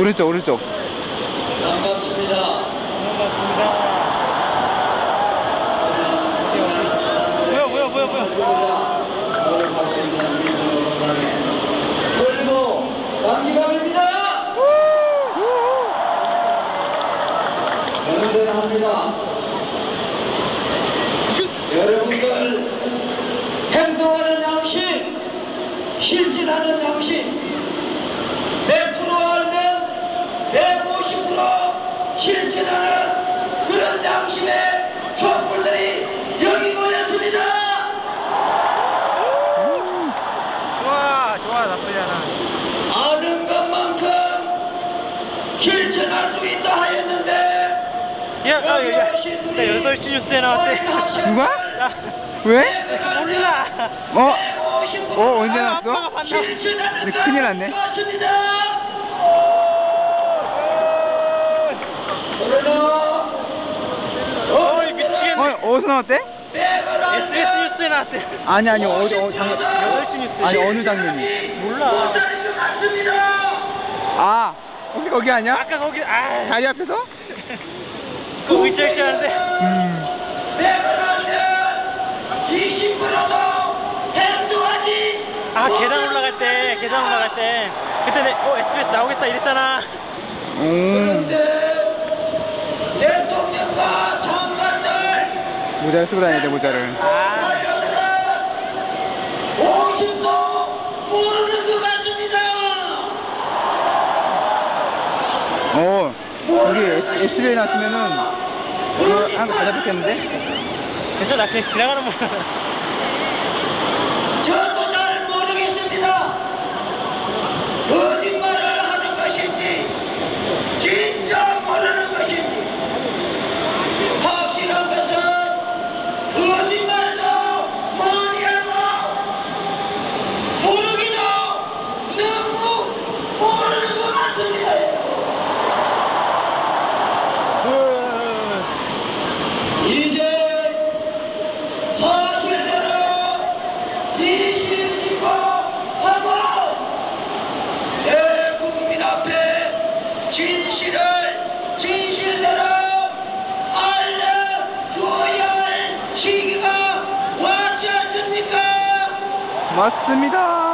오른쪽, 오른쪽. 반갑습니다. 뭐야 뭐야 뭐야 뭐야 그리고 감기감입니다. 연대합니다. 여러분들 행동하는 양심, 실진하는 양심, 150% 실진하는 그런 양심의 촛불들이 여기 모였습니다. 좋아 좋아 나쁘지 않아 아는 것만큼 실천할 수 있다 하였는데 야, 아, 야, 야, 야, 8시 뉴스에 나왔대. 누가? 야, 왜? 몰라. 어? 어 어, 언제 나왔어? 큰일 났네. 맞습니다. 그러나 어이, 미치겠네. 어, 어디서 나왔대? SBS 뉴스에 나왔대. 아니, 아니, 어디, 어, 장, 8시 뉴스. 아니, 어느 장면이? 몰라. 아, 혹시 거기 아니야? 아까 거기, 아, 다리 앞에서? 거기 있을 줄 알았는데. 음. 내가 20%도 행동하지 아, 계단 올라갈 때, 계단 올라갈 때. 그때 내, 어, SBS 나오겠다 이랬잖아. 음. 모자를 쓰고 다녀야 돼, 모자를. 아, 오심도 모르는 것 같습니다. 어, 여기 SB에 나왔으면은, 그거 한거 가져뵙겠는데? 괜찮아, 그냥 지나가는 뭐. 저도 잘 모르겠습니다. 거짓말을 하는 것인지 진짜 모르는 것인지 확실한 것은 거짓말도 많이 하고 모르기도 너무 모르는 것 같습니다. 이제 사실대로 이실시고 하고 내 국민 앞에 진실을 진실대로 알려줘야 할 시기가 왔지 않습니까? 맞습니다.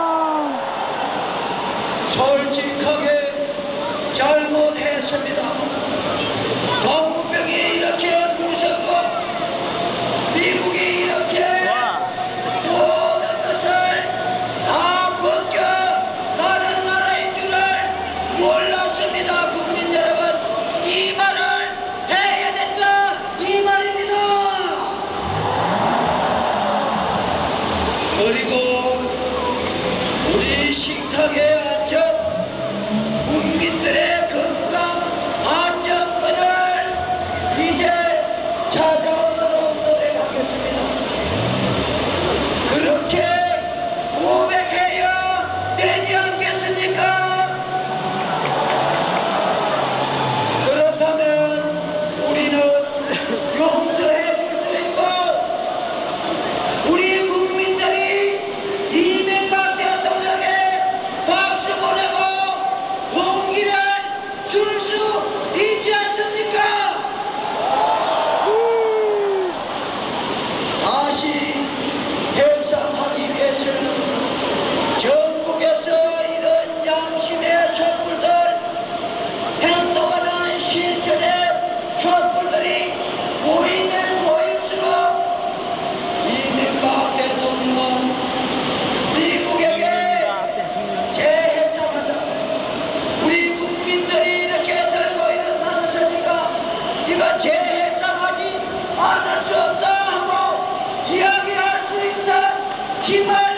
있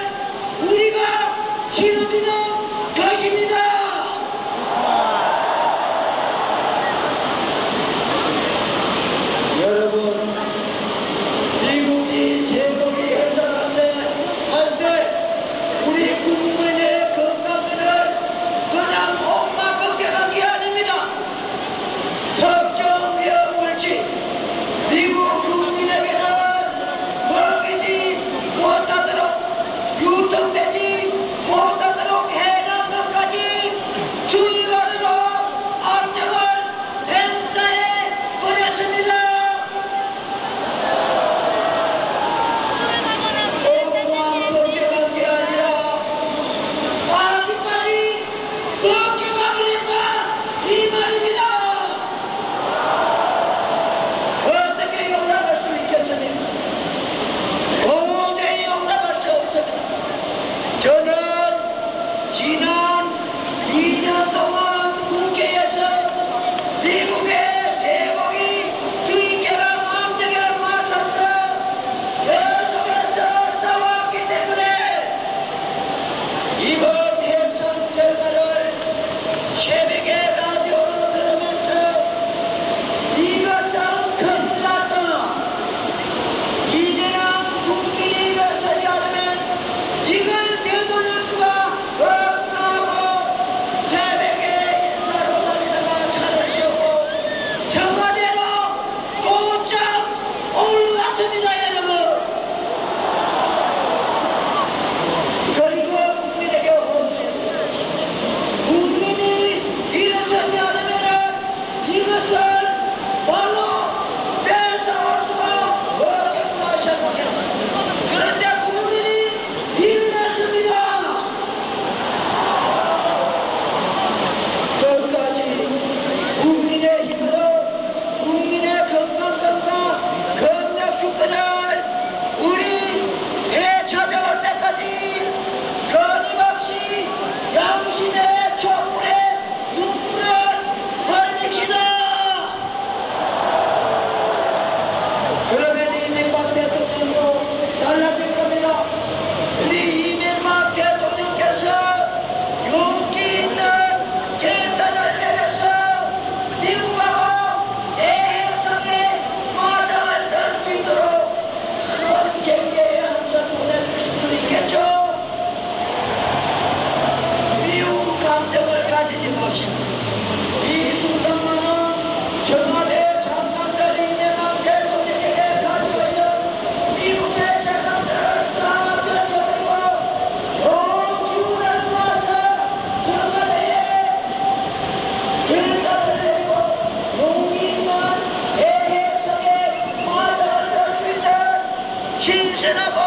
新时代的风，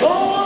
冲我。